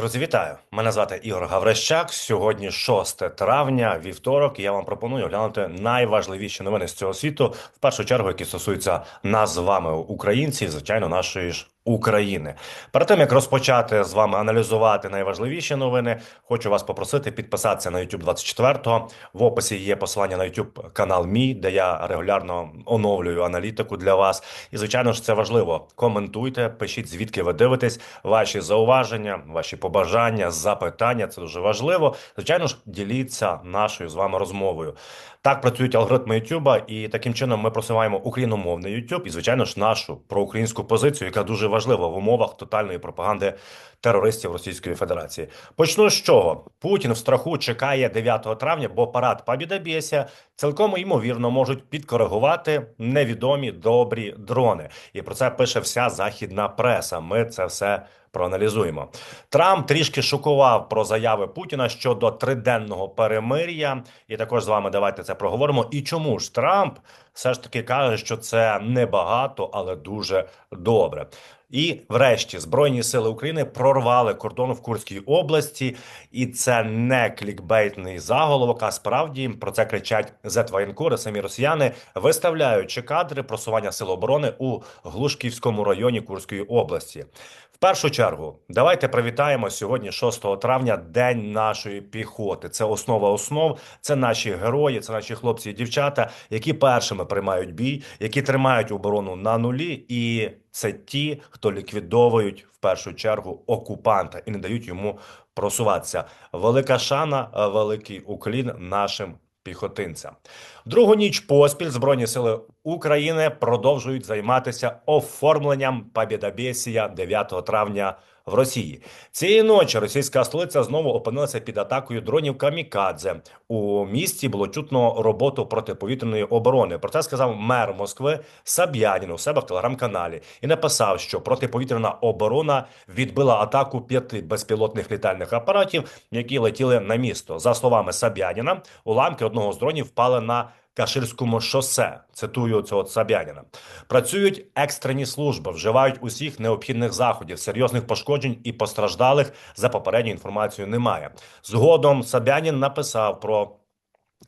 Друзі, вітаю! Мене звати Ігор Гаврищак. Сьогодні 6 травня, вівторок. і Я вам пропоную оглянути найважливіші новини з цього світу, в першу чергу, які стосуються нас з вами, українців, звичайно, нашої ж України. Перед тим як розпочати з вами аналізувати найважливіші новини, хочу вас попросити підписатися на YouTube 24 В описі є посилання на YouTube канал Мій, де я регулярно оновлюю аналітику для вас. І звичайно ж, це важливо. Коментуйте, пишіть звідки ви дивитесь, ваші зауваження, ваші побажання, запитання. Це дуже важливо. Звичайно ж, діліться нашою з вами розмовою. Так працюють алгоритми YouTube, і таким чином ми просуваємо україномовний YouTube і, звичайно ж, нашу проукраїнську позицію, яка дуже важлива в умовах тотальної пропаганди терористів Російської Федерації. Почну з чого Путін в страху чекає 9 травня, бо парад Побєдобєся цілком ймовірно можуть підкоригувати невідомі добрі дрони, і про це пише вся західна преса. Ми це все проаналізуємо. Трамп трішки шокував про заяви Путіна щодо триденного перемир'я, і також з вами давайте це проговоримо. І чому ж Трамп все ж таки каже, що це небагато, але дуже добре. І, врешті, збройні сили України прорвали кордон в Курській області, і це не клікбейтний заголовок. А справді про це кричать зетвоєнкори, самі росіяни, виставляючи кадри просування сил оборони у Глушківському районі Курської області першу чергу давайте привітаємо сьогодні, 6 травня, день нашої піхоти. Це основа основ, це наші герої, це наші хлопці і дівчата, які першими приймають бій, які тримають оборону на нулі, і це ті, хто ліквідовують в першу чергу окупанта і не дають йому просуватися. Велика шана, великий уклін нашим піхотинця. Другу ніч поспіль збройні сили України продовжують займатися оформленням Пабідабєсія 9 травня в Росії. Цієї ночі російська столиця знову опинилася під атакою дронів Камікадзе. У місті було чутно роботу протиповітряної оборони. Про це сказав мер Москви Саб'янін у себе в телеграм-каналі і написав, що протиповітряна оборона відбила атаку п'яти безпілотних літальних апаратів, які летіли на місто. За словами Саб'яніна, уламки одного з дронів впали на Каширському шосе. Цитую цього Сабяніна. Працюють екстрені служби, вживають усіх необхідних заходів, серйозних пошкоджень і постраждалих за попередньою інформацією немає. Згодом Сабянін написав про.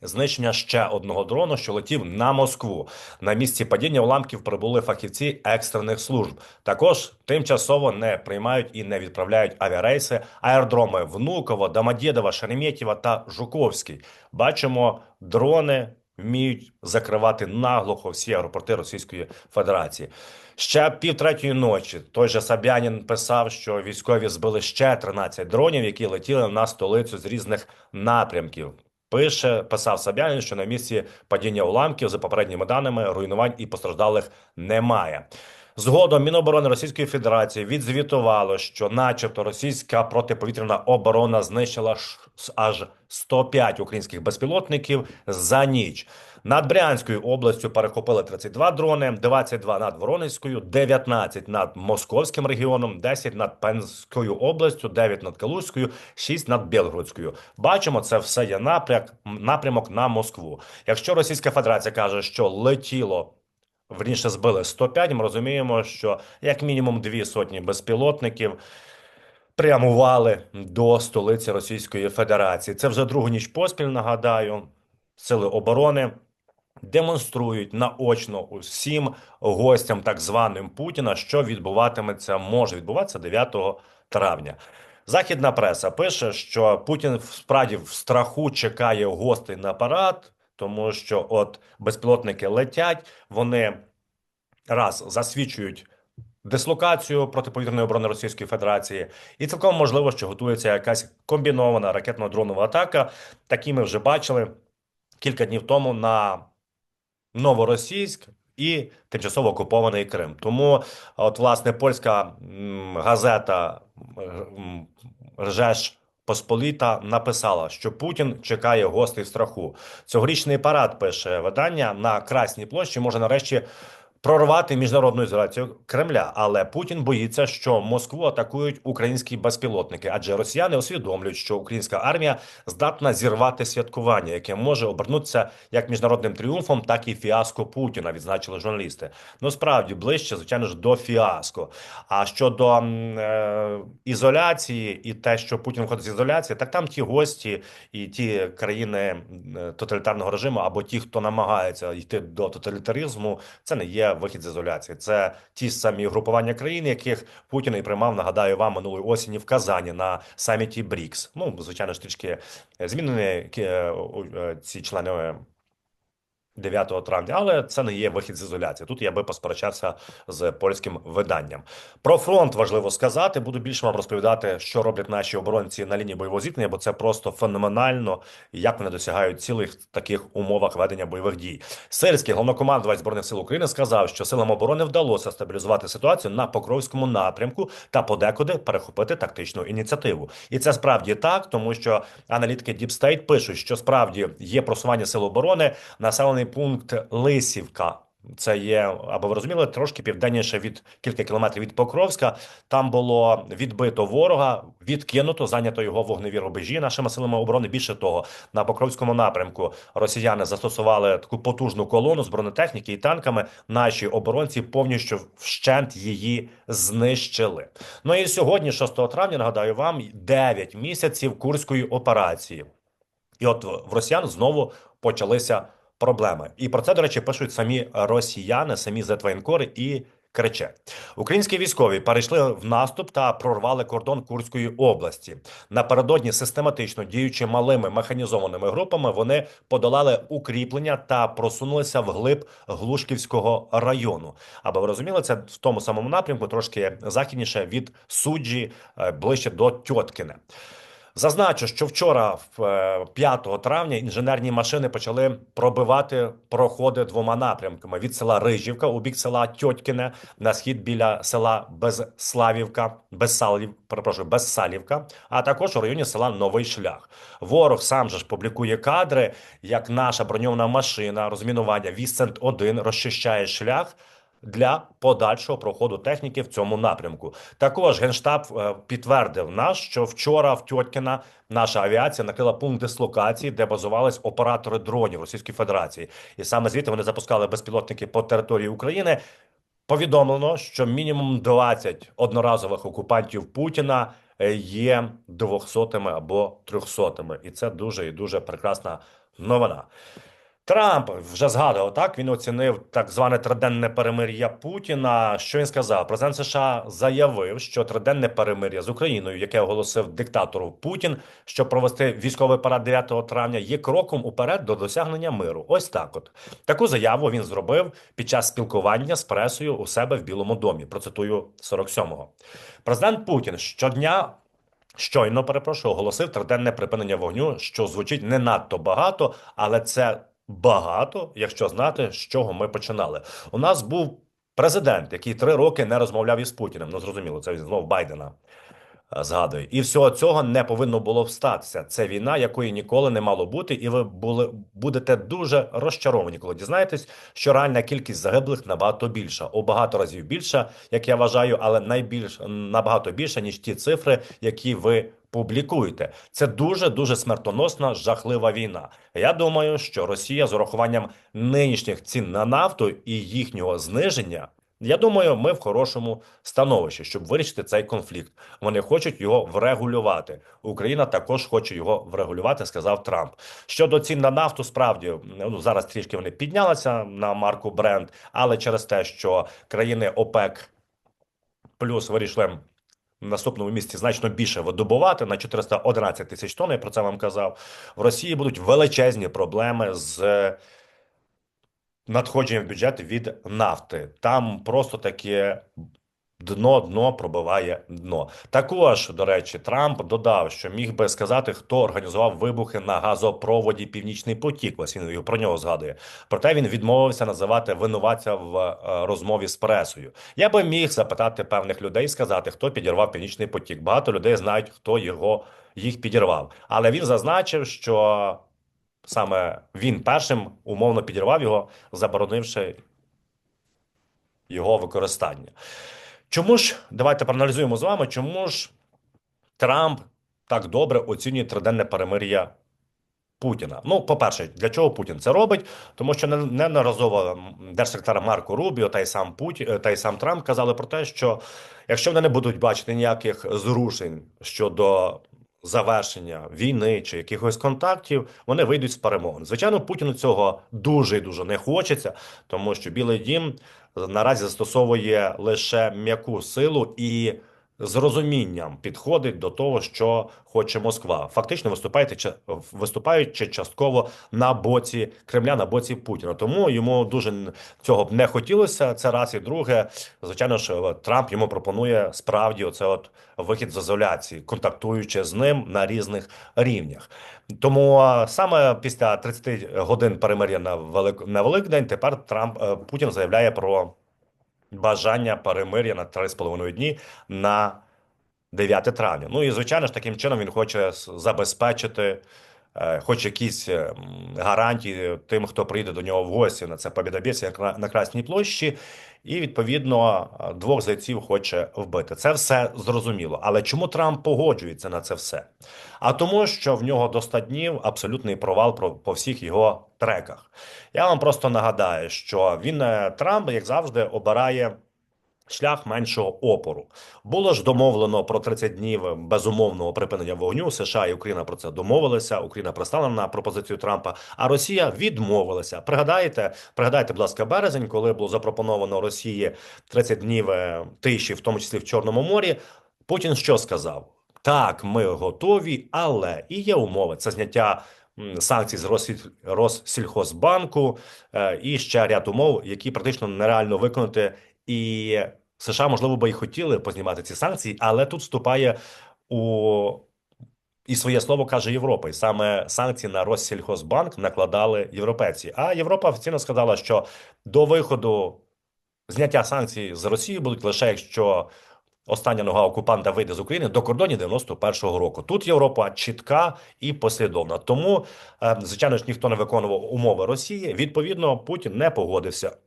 Знищення ще одного дрону, що летів на Москву. На місці падіння уламків прибули фахівці екстрених служб. Також тимчасово не приймають і не відправляють авіарейси, аеродроми Внуково, Домодєдова, Шереметьєва та Жуковський. Бачимо дрони вміють закривати наглухо всі аеропорти Російської Федерації. Ще півтретьої ночі той же Сабянін писав, що військові збили ще 13 дронів, які летіли на столицю з різних напрямків. Пише писав Сабянін, що на місці падіння уламків за попередніми даними руйнувань і постраждалих немає. Згодом Міноборони Російської Федерації відзвітувало, що, начебто, російська протиповітряна оборона знищила аж 105 українських безпілотників за ніч. Над Брянською областю перехопили 32 дрони, 22 над Воронезькою, 19 над Московським регіоном, 10 над Пенською областю, 9 над Калузькою, 6 над Білгородською. Бачимо, це все є напрямок, напрямок на Москву. Якщо Російська Федерація каже, що летіло верніше збили 105, Ми розуміємо, що як мінімум дві сотні безпілотників прямували до столиці Російської Федерації. Це вже другу ніч поспіль. Нагадаю, сили оборони. Демонструють наочно усім гостям так званим Путіна, що відбуватиметься, може відбуватися 9 травня. Західна преса пише, що Путін справді в страху чекає гостей на парад, тому що от безпілотники летять, вони раз засвідчують. Дислокацію протиповітряної оборони Російської Федерації, і цілком можливо, що готується якась комбінована ракетно-дронова атака. Такі ми вже бачили кілька днів тому на Новоросійськ і тимчасово окупований Крим. Тому, от, власне, польська газета Ржеш Посполіта написала, що Путін чекає гостей страху. Цьогорічний парад пише видання на Красній площі може нарешті прорвати міжнародну ізоляцію Кремля. Але Путін боїться, що Москву атакують українські безпілотники, адже росіяни усвідомлюють, що українська армія здатна зірвати святкування, яке може обернутися як міжнародним тріумфом, так і фіаско Путіна. Відзначили журналісти. Ну справді ближче, звичайно ж, до фіаско. А щодо е, ізоляції і те, що Путін входить з ізоляції, так там ті гості і ті країни е, тоталітарного режиму, або ті, хто намагається йти до тоталітаризму, це не є вихід з ізоляції. Це ті самі групування країн, яких Путін і приймав, нагадаю вам минулої осені в Казані на саміті БРІКС. Ну звичайно ж трішки змінені е, е, ці члени. Е, 9 травня, але це не є вихід з ізоляції. Тут я би посперечався з польським виданням. Про фронт важливо сказати. Буду більше вам розповідати, що роблять наші оборонці на лінії бойового зіткнення, бо це просто феноменально, як вони досягають цілих таких умовах ведення бойових дій. Сирський головнокомандувач збройних сил України сказав, що силам оборони вдалося стабілізувати ситуацію на Покровському напрямку та подекуди перехопити тактичну ініціативу. І це справді так, тому що аналітики Deep State пишуть, що справді є просування сил оборони населений пункт Лисівка. Це є, або ви розуміли, трошки південніше від кілька кілометрів від Покровська. Там було відбито ворога, відкинуто, зайнято його вогневі рубежі нашими силами оборони. Більше того, на Покровському напрямку росіяни застосували таку потужну колону з бронетехніки і танками. Наші оборонці повністю вщент її знищили. Ну і сьогодні, 6 травня, нагадаю вам, 9 місяців курської операції. І от в росіян знову почалися проблеми. І про це, до речі, пишуть самі росіяни, самі зетвоєнкори і кричать. Українські військові перейшли в наступ та прорвали кордон Курської області. Напередодні систематично діючи малими механізованими групами, вони подолали укріплення та просунулися вглиб Глушківського району. Аби ви розуміли, це в тому самому напрямку, трошки західніше від суджі, е, ближче до Тьоткіне. Зазначу, що вчора, в, е, 5 травня, інженерні машини почали пробивати проходи двома напрямками: від села Рижівка у бік села Тьоткіне на схід біля села Безславівка, Безсалів, перепрошую, Безсалівка, а також у районі села Новий Шлях. Ворог сам же ж публікує кадри, як наша броньована машина розмінування Вісцент 1 розчищає шлях для подальшого проходу техніки в цьому напрямку. Також генштаб е, підтвердив нас, що вчора в Тьоткіна наша авіація накрила пункт дислокації, де базувались оператори дронів Російської Федерації, і саме звідти вони запускали безпілотники по території України. Повідомлено, що мінімум 20 одноразових окупантів Путіна е, є 200-ми або 300-ми. і це дуже і дуже прекрасна новина. Трамп вже згадував так. Він оцінив так зване триденне перемир'я Путіна. Що він сказав? Президент США заявив, що триденне перемир'я з Україною, яке оголосив диктатор Путін, щоб провести військовий парад 9 травня, є кроком уперед до досягнення миру. Ось так. От таку заяву він зробив під час спілкування з пресою у себе в Білому домі. Процитую 47-го. Президент Путін щодня. Щойно перепрошую, оголосив триденне припинення вогню, що звучить не надто багато, але це багато, якщо знати, з чого ми починали. У нас був президент, який три роки не розмовляв із Путіним. Ну зрозуміло, це знову Байдена е, згадує. І всього цього не повинно було встатися. Це війна, якої ніколи не мало бути, і ви були будете дуже розчаровані, коли дізнаєтесь, що реальна кількість загиблих набагато більша, у багато разів більша, як я вважаю, але найбільш набагато більше ніж ті цифри, які ви. Публікуєте це дуже дуже смертоносна жахлива війна. Я думаю, що Росія з урахуванням нинішніх цін на нафту і їхнього зниження. Я думаю, ми в хорошому становищі, щоб вирішити цей конфлікт. Вони хочуть його врегулювати. Україна також хоче його врегулювати, сказав Трамп. Щодо цін на нафту, справді ну зараз трішки вони піднялися на марку Бренд, але через те, що країни ОПЕК плюс вирішили наступному місці значно більше видобувати на 411 тисяч тонн. Я про це вам казав. В Росії будуть величезні проблеми з надходженням в бюджет від нафти. Там просто таке дно, дно пробиває дно. Також, до речі, Трамп додав, що міг би сказати, хто організував вибухи на газопроводі Північний потік. Ось він про нього згадує. Проте він відмовився називати винуватця в е, розмові з пресою. Я би міг запитати певних людей, сказати, хто підірвав Північний потік. Багато людей знають, хто його їх підірвав. Але він зазначив, що саме він першим умовно підірвав його, заборонивши його використання. Чому ж давайте проаналізуємо з вами, чому ж Трамп так добре оцінює триденне перемир'я Путіна. Ну, по-перше, для чого Путін це робить? Тому що неодноразово держсекретар Марко Рубіо та й сам Путін та й сам Трамп казали про те, що якщо вони не будуть бачити ніяких зрушень щодо завершення війни чи якихось контактів, вони вийдуть з перемовин. Звичайно, Путіну цього дуже і дуже не хочеться, тому що Білий Дім наразі застосовує лише м'яку силу і з розумінням підходить до того, що хоче Москва. Фактично виступають виступаючи частково на боці Кремля, на боці Путіна. Тому йому дуже цього б не хотілося. Це раз і друге. Звичайно ж, Трамп йому пропонує справді оце от вихід з ізоляції, контактуючи з ним на різних рівнях. Тому саме після 30 годин перемир'я на велик на Великдень тепер Трамп е, Путін заявляє про бажання перемир'я на 3,5 дні на 9 травня. Ну і звичайно ж таким чином він хоче забезпечити. Е, хоч якісь е, гарантії тим, хто прийде до нього в гості на це побідобєсі на Красній площі, і відповідно двох зайців хоче вбити. Це все зрозуміло. Але чому Трамп погоджується на це все? А тому, що в нього до 100 днів абсолютний провал по всіх його треках. Я вам просто нагадаю, що він е, Трамп, як завжди, обирає. Шлях меншого опору було ж домовлено про 30 днів безумовного припинення вогню. США і Україна про це домовилися. Україна пристала на пропозицію Трампа, а Росія відмовилася. Пригадаєте, пригадайте, будь ласка, березень, коли було запропоновано Росії 30 днів е, тиші, в тому числі в Чорному морі. Путін що сказав? Так, ми готові, але і є умови. Це зняття санкцій з Россільхозбанку е, і ще ряд умов, які практично нереально виконати. І США, можливо, би і хотіли познімати ці санкції, але тут вступає у і своє слово каже Європа. І саме санкції на Россільхозбанк накладали європейці. А Європа офіційно сказала, що до виходу зняття санкцій з Росії будуть лише якщо. Остання нога окупанта вийде з України до кордонів 91-го року. Тут Європа чітка і послідовна. Тому, е, звичайно ж, ніхто не виконував умови Росії. Відповідно, Путін не погодився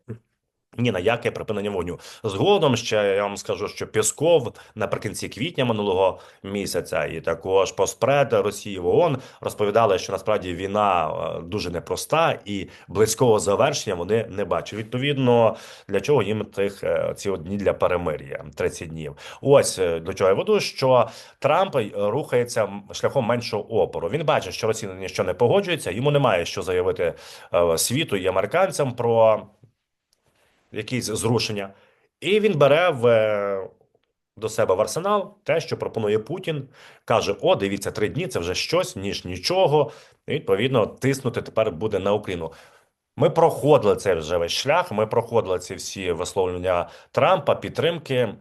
ні на яке припинення вогню. Згодом ще я вам скажу, що Пісков наприкінці квітня минулого місяця, і також поспред Росії в ООН розповідали, що насправді війна е, дуже непроста і близького завершення вони не бачать. Відповідно, для чого їм тих е, ці дні для перемир'я 30 днів. Ось е, до чого я веду, що Трамп рухається шляхом меншого опору. Він бачить, що Росія ніщо не погоджується. Йому немає що заявити світу і американцям про якісь зрушення, і він бере в. Е, до себе в арсенал те, що пропонує Путін, каже: О, дивіться, три дні це вже щось, ніж нічого. І, Відповідно, тиснути тепер буде на Україну. Ми проходили цей вже весь шлях. Ми проходили ці всі висловлення Трампа, підтримки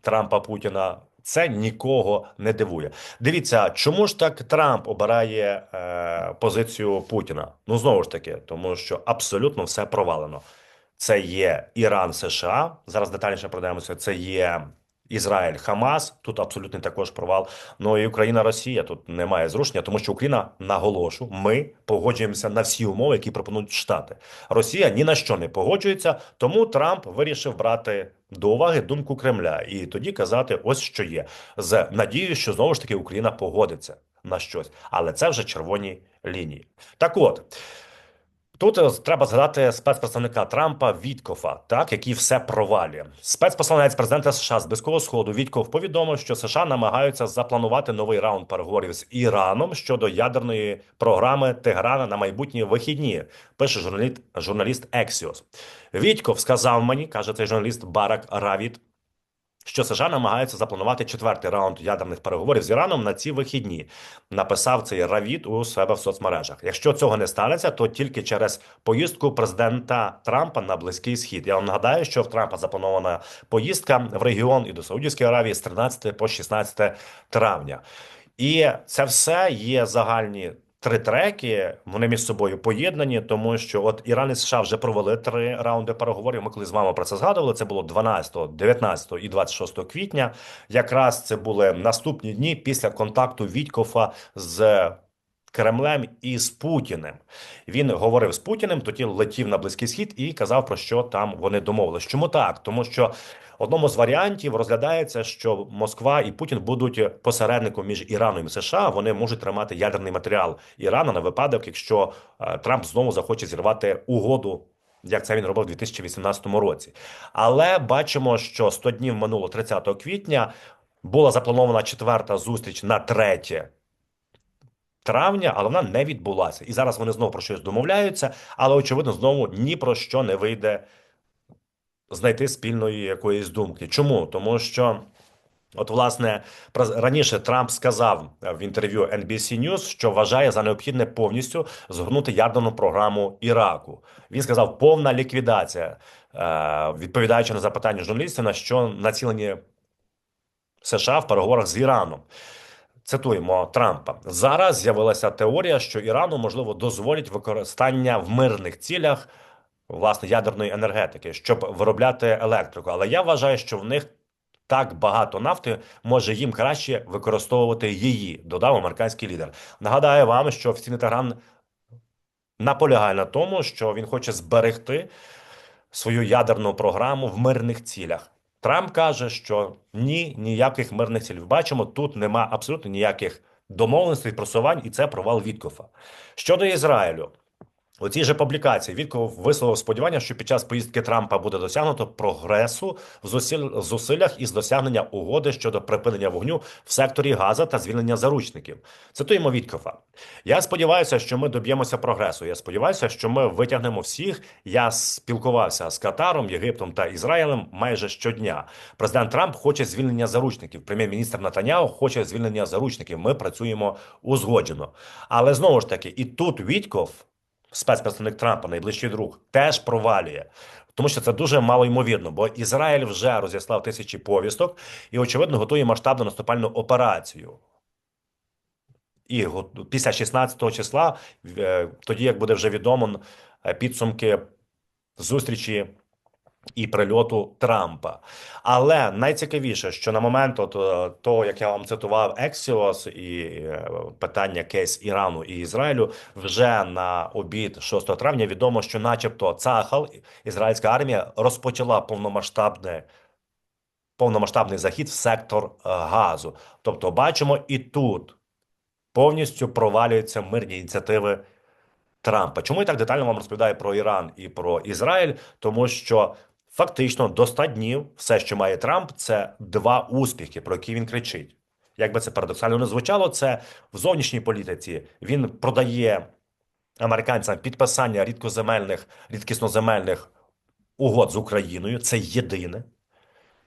Трампа Путіна. Це нікого не дивує. Дивіться, чому ж так Трамп обирає е, позицію Путіна? Ну знову ж таки, тому що абсолютно все провалено. Це є Іран, США. Зараз детальніше продаємося. Це є Ізраїль, Хамас. Тут абсолютний також провал. Ну і Україна, Росія тут немає зрушення, тому що Україна наголошу. Ми погоджуємося на всі умови, які пропонують Штати. Росія ні на що не погоджується. Тому Трамп вирішив брати до уваги думку Кремля і тоді казати, ось що є з надією, що знову ж таки Україна погодиться на щось, але це вже червоні лінії. Так, от. Тут е, треба згадати спецпредставника Трампа Віткофа, так який все провалює. Спецпосланець президента США з близького сходу Вітков повідомив, що США намагаються запланувати новий раунд переговорів з Іраном щодо ядерної програми Теграна на майбутні вихідні. Пише журналіст журналіст Ексіос. Вітьков сказав мені, каже цей журналіст Барак Равіт що США намагаються запланувати четвертий раунд ядерних переговорів з Іраном на ці вихідні. Написав цей Равіт у себе в соцмережах. Якщо цього не станеться, то тільки через поїздку президента Трампа на близький схід. Я вам нагадаю, що в Трампа запланована поїздка в регіон і до Саудівської Аравії з 13 по 16 травня. І це все є загальні три треки. Вони між собою поєднані, тому що от Іран і США вже провели три раунди переговорів. Ми коли з вами про це згадували. Це було 12, 19 і 26 квітня. Якраз це були наступні дні після контакту Вітькофа з Кремлем і з Путіним. Він говорив з Путіним, тоді летів на близький схід і казав про що там вони домовились. Чому так? Тому що одному з варіантів розглядається, що Москва і Путін будуть посередником між Іраном і США. Вони можуть тримати ядерний матеріал Ірану на випадок, якщо е, Трамп знову захоче зірвати угоду. Як це він робив у 2018 році, але бачимо, що 100 днів минуло 30 квітня. Була запланована четверта зустріч на 3 травня, але вона не відбулася. І зараз вони знову про щось домовляються, але очевидно, знову ні про що не вийде знайти спільної якоїсь думки. Чому? Тому що. От, власне, раніше Трамп сказав в інтерв'ю NBC News, що вважає за необхідне повністю згорнути ядерну програму Іраку. Він сказав, повна ліквідація, е, відповідаючи на запитання журналістів, на що націлені США в переговорах з Іраном. Цитуємо Трампа зараз. З'явилася теорія, що Ірану можливо дозволять використання в мирних цілях власне ядерної енергетики, щоб виробляти електрику. Але я вважаю, що в них так багато нафти може їм краще використовувати її. Додав американський лідер. Нагадаю вам, що офіційний Тегран наполягає на тому, що він хоче зберегти свою ядерну програму в мирних цілях. Трамп каже, що ні, ніяких мирних цілів. Бачимо, тут нема абсолютно ніяких домовленостей, просувань, і це провал Віткофа. Щодо Ізраїлю, у цій же публікації Вітков висловив сподівання, що під час поїздки Трампа буде досягнуто прогресу в зусиллях із досягнення угоди щодо припинення вогню в секторі Газа та звільнення заручників. Цитуємо Віткофа. Я сподіваюся, що ми доб'ємося прогресу. Я сподіваюся, що ми витягнемо всіх. Я спілкувався з Катаром, Єгиптом та Ізраїлем майже щодня. Президент Трамп хоче звільнення заручників. Прем'єр-міністр Натаняу хоче звільнення заручників. Ми працюємо узгоджено. Але знову ж таки, і тут Вітков спецпредставник Трампа, найближчий друг, теж провалює. Тому що це дуже мало ймовірно, бо Ізраїль вже розіслав тисячі повісток і, очевидно, готує масштабну наступальну операцію. І після 16 числа, е, тоді як буде вже відомо е, підсумки зустрічі і прильоту Трампа. Але найцікавіше, що на момент от е, того, як я вам цитував Ексіос і е, питання кейс Ірану і Ізраїлю, вже на обід 6 травня відомо, що, начебто, Цахал, ізраїльська армія, розпочала повномасштабне. Повномасштабний захід в сектор е, газу. Тобто, бачимо, і тут повністю провалюються мирні ініціативи Трампа. Чому я так детально вам розповідаю про Іран і про Ізраїль? Тому що Фактично, до 100 днів все, що має Трамп, це два успіхи, про які він кричить. Як би це парадоксально не звучало, це в зовнішній політиці він продає американцям підписання рідкоземельних, рідкісноземельних угод з Україною. Це єдине.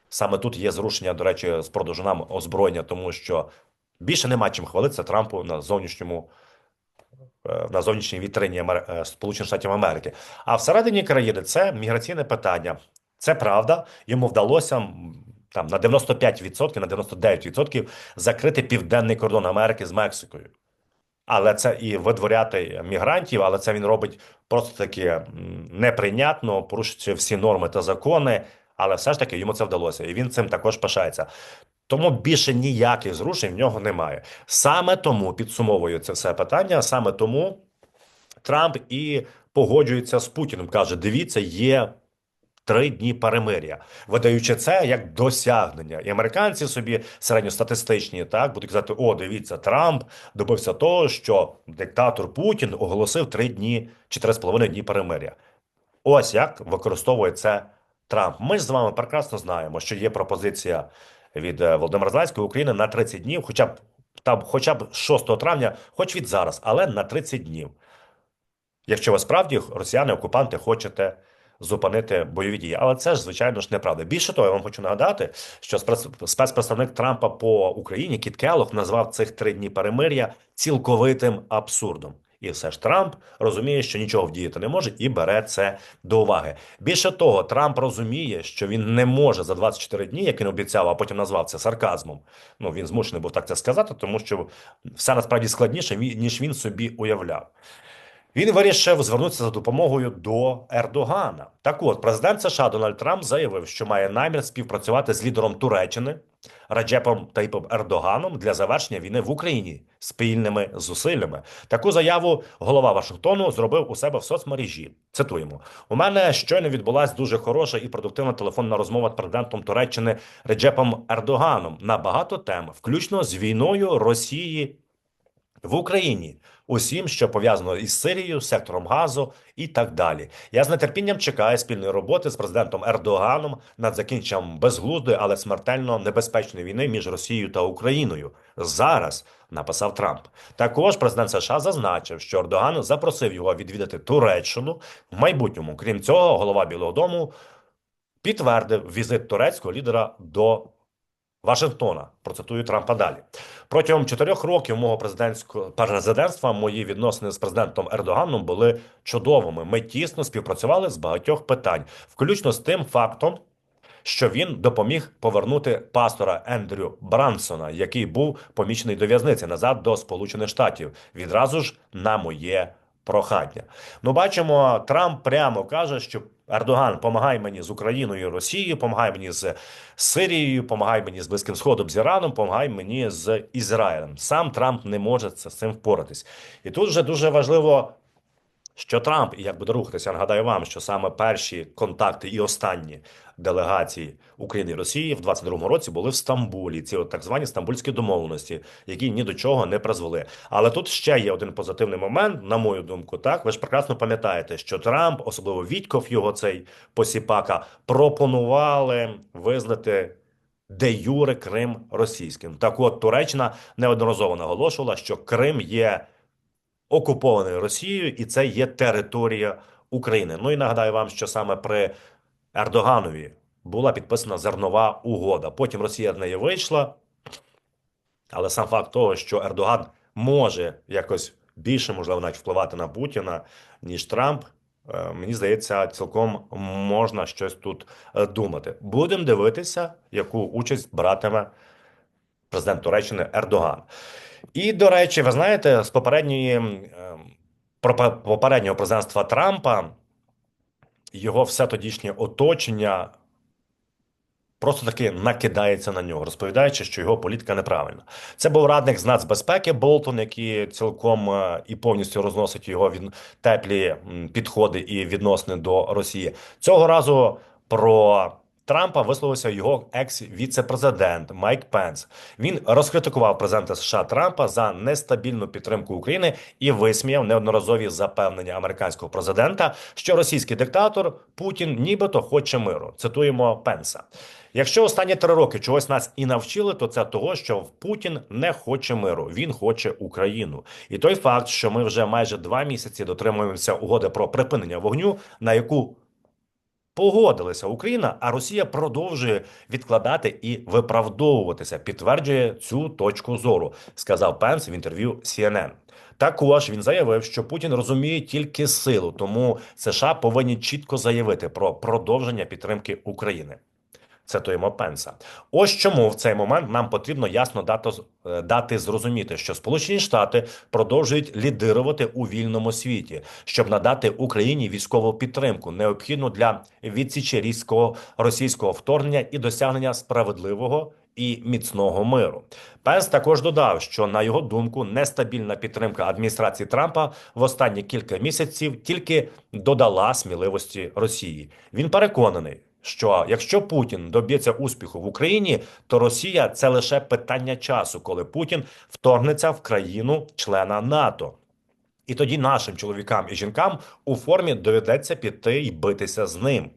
Саме тут є зрушення, до речі, з продажу нам озброєння, тому що більше нема чим хвалитися Трампу на зовнішньому. Е, на зовнішній вітрині е, Сполучених Штатів Америки, а всередині країни це міграційне питання. Це правда, йому вдалося там на 95%, на 99% закрити південний кордон Америки з Мексикою. Але це і видворяти мігрантів, але це він робить просто таки неприйнятно, порушуючи всі норми та закони. Але все ж таки йому це вдалося, і він цим також пишається. Тому більше ніяких зрушень в нього немає. Саме тому підсумовую це все питання. Саме тому Трамп і погоджується з Путіним. каже: дивіться, є три дні перемиря, видаючи це як досягнення, і американці собі середньостатистичні так будуть казати: О, дивіться, Трамп добився того, що диктатор Путін оголосив три дні чи три з половиною дні перемиря. Ось як використовує це Трамп. Ми ж з вами прекрасно знаємо, що є пропозиція від е, Володимира Зеленського України на 30 днів, хоча б там, хоча б 6 травня, хоч від зараз, але на 30 днів. Якщо ви справді росіяни окупанти хочете зупинити бойові дії. Але це ж, звичайно ж, неправда. Більше того, я вам хочу нагадати, що спецпредставник Трампа по Україні Кіт Келлог назвав цих три дні перемир'я цілковитим абсурдом. І все ж Трамп розуміє, що нічого вдіяти не може, і бере це до уваги. Більше того, Трамп розуміє, що він не може за 24 дні, як він обіцяв, а потім назвав це сарказмом. Ну він змушений був так це сказати, тому що все насправді складніше ніж він собі уявляв. Він вирішив звернутися за допомогою до Ердогана. Так от, президент США Дональд Трамп заявив, що має намір співпрацювати з лідером Туреччини Раджепом Таїпом Ердоганом для завершення війни в Україні спільними зусиллями. Таку заяву голова Вашингтону зробив у себе в соцмережі. Цитуємо: у мене щойно відбулася дуже хороша і продуктивна телефонна розмова з президентом Туреччини Реджепом Ердоганом на багато тем, включно з війною Росії в Україні, усім, що пов'язано із Сирією, сектором газу і так далі. Я з нетерпінням чекаю спільної роботи з президентом Ердоганом над закінченням безглуздої, але смертельно небезпечної війни між Росією та Україною. Зараз написав Трамп. Також президент США зазначив, що Ердоган запросив його відвідати Туреччину в майбутньому. Крім цього, голова Білого Дому підтвердив візит турецького лідера до Вашингтона. Процитую Трампа далі. Протягом чотирьох років мого президентського президентства мої відносини з президентом Ердоганом були чудовими. Ми тісно співпрацювали з багатьох питань, включно з тим фактом, що він допоміг повернути пастора Ендрю Брансона, який був помічений до в'язниці назад до Сполучених Штатів, відразу ж на моє прохання. Ну, бачимо, Трамп прямо каже, що Ердоган помагай мені з Україною Росією, помагай мені з Сирією, помагай мені з Близьким Сходом з Іраном, помагай мені з Ізраїлем. Сам Трамп не може з цим впоратись. І тут вже дуже важливо. Що Трамп і як буде рухатися, я нагадаю вам, що саме перші контакти і останні делегації України і Росії в 22-му році були в Стамбулі. Ці от так звані стамбульські домовленості, які ні до чого не призвели. Але тут ще є один позитивний момент, на мою думку. Так ви ж прекрасно пам'ятаєте, що Трамп, особливо Вітьков, його цей посіпака, пропонували визнати. Де Юре Крим російським. Так от Туреччина неодноразово наголошувала, що Крим є окупованою Росією, і це є територія України. Ну і нагадаю вам, що саме при Ердоганові була підписана зернова угода. Потім Росія з неї вийшла, але сам факт того, що Ердоган може якось більше, можливо, навіть впливати на Путіна, ніж Трамп. е, Мені здається, цілком можна щось тут е, думати. Будемо дивитися, яку участь братиме президент Туреччини Ердоган. І, до речі, ви знаєте, з попередньої ем, попереднього президентства Трампа його все тодішнє оточення просто таки накидається на нього, розповідаючи, що його політика неправильна. Це був радник з нацбезпеки Болтон, який цілком е, і повністю розносить його він теплі підходи і відносини до Росії. Цього разу про Трампа висловився його екс-віце-президент Майк Пенс. Він розкритикував президента США Трампа за нестабільну підтримку України і висміяв неодноразові запевнення американського президента, що російський диктатор Путін нібито хоче миру. Цитуємо Пенса. Якщо останні три роки чогось нас і навчили, то це того, що Путін не хоче миру, він хоче Україну. І той факт, що ми вже майже два місяці дотримуємося угоди про припинення вогню, на яку Погодилася Україна, а Росія продовжує відкладати і виправдовуватися. Підтверджує цю точку зору, сказав Пенс в інтерв'ю CNN. Також він заявив, що Путін розуміє тільки силу, тому США повинні чітко заявити про продовження підтримки України. Цитуємо Пенса. Ось чому в цей момент нам потрібно ясно дати, е, дати зрозуміти, що Сполучені Штати продовжують лідирувати у вільному світі, щоб надати Україні військову підтримку, необхідну для відсічі різкого російського вторгнення і досягнення справедливого. І міцного миру Пенс також додав, що на його думку нестабільна підтримка адміністрації Трампа в останні кілька місяців тільки додала сміливості Росії. Він переконаний, що якщо Путін доб'ється успіху в Україні, то Росія це лише питання часу, коли Путін вторгнеться в країну члена НАТО. І тоді нашим чоловікам і жінкам у формі доведеться піти і битися з ним.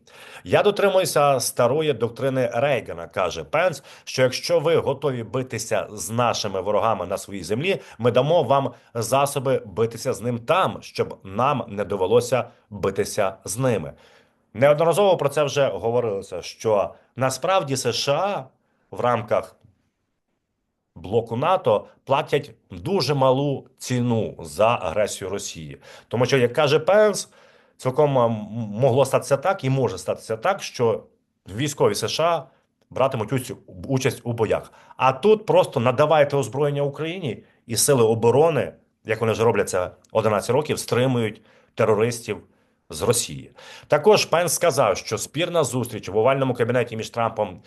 Я дотримуюся старої доктрини Рейгана, каже Пенс, що якщо ви готові битися з нашими ворогами на своїй землі, ми дамо вам засоби битися з ним там, щоб нам не довелося битися з ними. Неодноразово про це вже говорилося, що насправді США в рамках блоку НАТО платять дуже малу ціну за агресію Росії, тому що, як каже Пенс, цілком могло статися так і може статися так, що військові США братимуть участь у боях. А тут просто надавайте озброєння Україні і сили оборони як вони вже роблять це 11 років, стримують терористів з Росії. Також Пенс сказав, що спірна зустріч в овальному кабінеті між Трампом.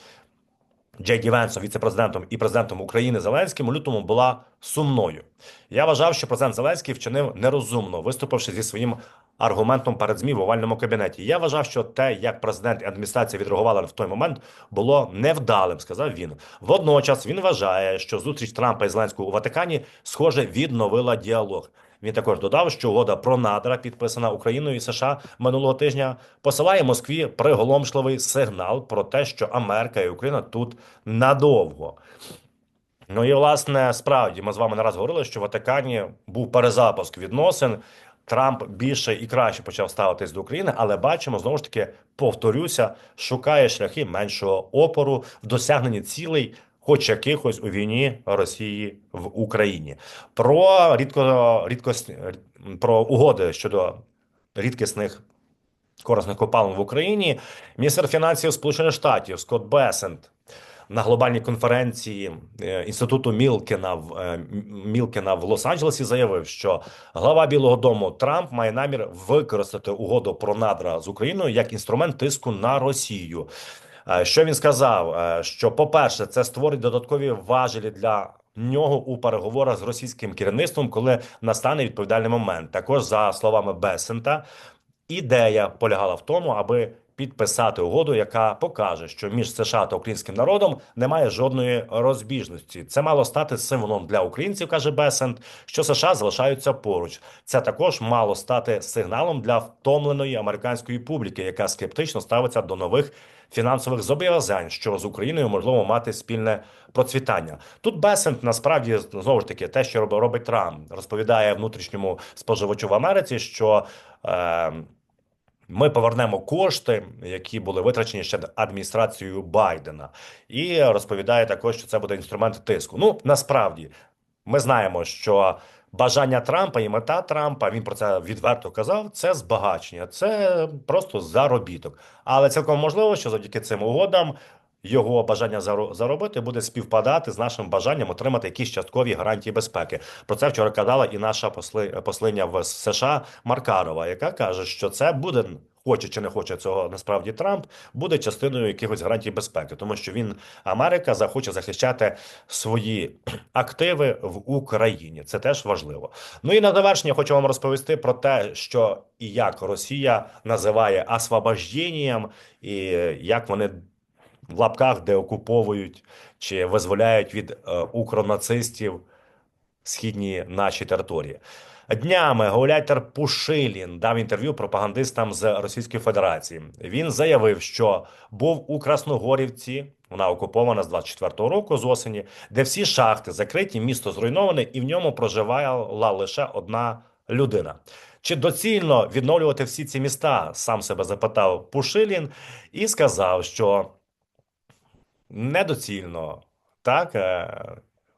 Джей Ді Венсом, віце-президентом і президентом України Зеленським у лютому була сумною. Я вважав, що президент Зеленський вчинив нерозумно, виступивши зі своїм аргументом перед ЗМІ в овальному кабінеті. Я вважав, що те, як президент і адміністрація відреагували в той момент, було невдалим. Сказав він. Водночас він вважає, що зустріч Трампа і Зеленського у Ватикані схоже відновила діалог. Він також додав, що угода про надра, підписана Україною і США минулого тижня, посилає Москві приголомшливий сигнал про те, що Америка і Україна тут надовго. Ну і власне справді ми з вами не раз говорили, що в Ватикані був перезапуск відносин. Трамп більше і краще почав ставитись до України, але бачимо знову ж таки, повторюся, шукає шляхи меншого опору в досягненні цілей, хоч якихось у війні Росії в Україні. Про рідко рідкосні про угоди щодо рідкісних корисних копалин в Україні. Міністр фінансів Сполучених Штатів Скотт Бесент на глобальній конференції е, інституту Мілкена в е, Мілкена в Лос-Анджелесі заявив, що глава Білого Дому Трамп має намір використати угоду про надра з Україною як інструмент тиску на Росію. Е, Що він сказав? Е, Що, по-перше, це створить додаткові важелі для нього у переговорах з російським керівництвом, коли настане відповідальний момент. Також за словами Бесента, ідея полягала в тому, аби підписати угоду, яка покаже, що між США та українським народом немає жодної розбіжності. Це мало стати символом для українців, каже Бесент, що США залишаються поруч. Це також мало стати сигналом для втомленої американської публіки, яка скептично ставиться до нових фінансових зобов'язань, що з Україною можливо мати спільне процвітання. Тут Бесент насправді знову ж таки те, що робить Трамп, розповідає внутрішньому споживачу в Америці, що. Е, ми повернемо кошти, які були витрачені ще адміністрацією Байдена, і розповідає також, що це буде інструмент тиску. Ну насправді ми знаємо, що бажання Трампа і мета Трампа він про це відверто казав. Це збагачення, це просто заробіток. Але цілком можливо, що завдяки цим угодам. Його бажання заро- заробити буде співпадати з нашим бажанням отримати якісь часткові гарантії безпеки. Про це вчора казала і наша посли, послиня в США Маркарова, яка каже, що це буде. Хоче чи не хоче цього насправді Трамп буде частиною якихось гарантій безпеки, тому що він Америка захоче захищати свої активи в Україні. Це теж важливо. Ну і на завершення хочу вам розповісти про те, що і як Росія називає освобожденням, і як вони в лапках деокуповують чи визволяють від е, укронацистів східні наші території. Днями гауляйтер Пушилін дав інтерв'ю пропагандистам з Російської Федерації. Він заявив, що був у Красногорівці, вона окупована з 24-го року з осені, де всі шахти закриті, місто зруйноване, і в ньому проживала лише одна людина. Чи доцільно відновлювати всі ці міста? Сам себе запитав Пушилін і сказав, що недоцільно так е,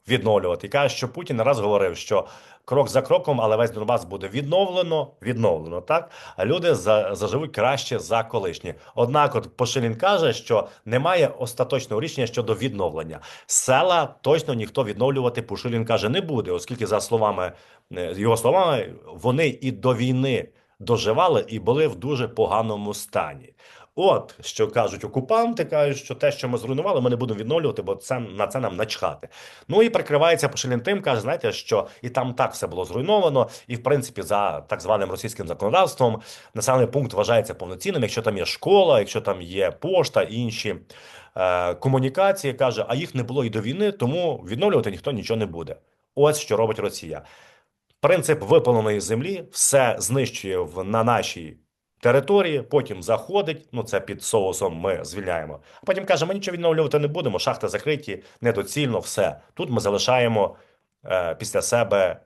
відновлювати. І каже, що Путін раз говорив, що крок за кроком, але весь Донбас буде відновлено, відновлено. Так а люди за, заживуть краще за колишні. Однак, от Пошилін каже, що немає остаточного рішення щодо відновлення села. Точно ніхто відновлювати Пушилін каже не буде, оскільки за словами е, його словами вони і до війни доживали і були в дуже поганому стані. От що кажуть окупанти, кажуть, що те, що ми зруйнували, ми не будемо відновлювати, бо це на це нам начхати. Ну і прикривається Пошилін тим, каже, знаєте, що і там так все було зруйновано, і в принципі за так званим російським законодавством населений пункт вважається повноцінним, якщо там є школа, якщо там є пошта інші е, комунікації, каже, а їх не було і до війни, тому відновлювати ніхто нічого не буде. Ось що робить Росія. Принцип випаленої землі все знищує в на нашій території, потім заходить. Ну це під соусом ми звільняємо. А потім каже: ми нічого відновлювати не будемо. Шахти закриті, недоцільно, все. Тут ми залишаємо е, після себе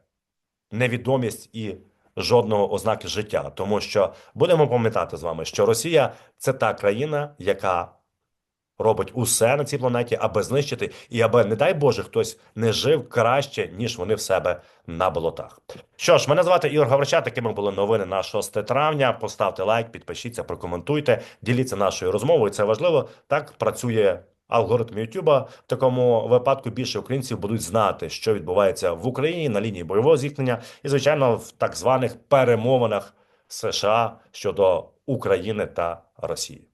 невідомість і жодного ознаки життя, тому що будемо пам'ятати з вами, що Росія це та країна, яка робить усе на цій планеті, аби знищити, і аби, не дай Боже, хтось не жив краще, ніж вони в себе на болотах. Що ж, мене звати Ігор Гаврича. Такими були новини на 6 травня. Поставте лайк, підпишіться, прокоментуйте, діліться нашою розмовою. Це важливо. Так працює алгоритм Ютуба. В такому випадку більше українців будуть знати, що відбувається в Україні на лінії бойового зіткнення, і звичайно в так званих перемовинах США щодо України та Росії.